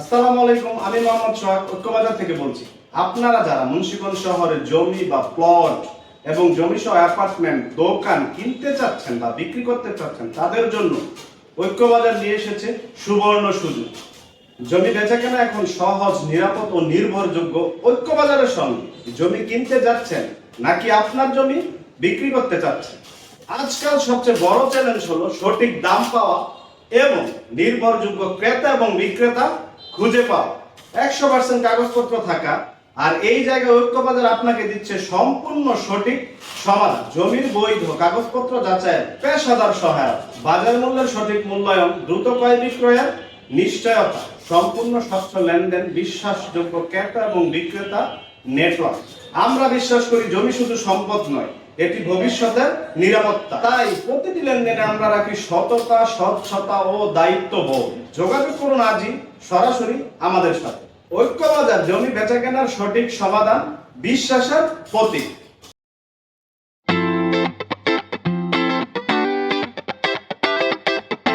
আসসালামু আলাইকুম, আমি মোহাম্মদ সোহাগ ঐক্যবাজার থেকে বলছি। আপনারা যারা মুন্সিগঞ্জ শহরে জমি বা প্লট এবং জমি সহ অ্যাপার্টমেন্ট দোকান কিনতে চাচ্ছেন বা বিক্রি করতে চাচ্ছেন, তাদের জন্য ঐক্যবাজার নিয়ে এসেছে সুবর্ণ সুযোগ। জমি বেচাকেনা এখন সহজ, নিরাপদ ও নির্ভরযোগ্য ঐক্যবাজারের সঙ্গে। জমি কিনতে যাচ্ছেন নাকি আপনার জমি বিক্রি করতে চাচ্ছেন? আজকাল সবচেয়ে বড় চ্যালেঞ্জ হলো সঠিক দাম পাওয়া এবং নির্ভরযোগ্য ক্রেতা এবং বিক্রেতা খুঁজে পাও। একশো পার্সেন্ট কাগজপত্র থাকা, আর এই জায়গায় ঐক্যবাজার আপনাকে দিচ্ছে সম্পূর্ণ সঠিক সমাধান। জমির বৈধ কাগজপত্র যাচাইয়ের পেশাদার সহায়ক। বাজার মূল্যের সঠিক মূল্যায়ন, দ্রুত ক্রয় বিক্রয়ের নিশ্চয়তা, সম্পূর্ণ স্বচ্ছ লেনদেন, বিশ্বাসযোগ্য ক্রেতা এবং বিক্রেতা নেটওয়ার্ক। আমরা বিশ্বাস করি জমি শুধু সম্পদ নয়, এটি ভবিষ্যতের নিরাপত্তা। তাই প্রতিটি লেনদেনে আমরা রাখি সততা, স্বচ্ছতা ও দায়িত্ববোধ। যোগাযোগ করুন আজই, সরাসরি আমাদের সাথে। ঐক্য বাজার জমি বেচা কেনার সঠিক সমাধান, বিশ্বাসের প্রতীক।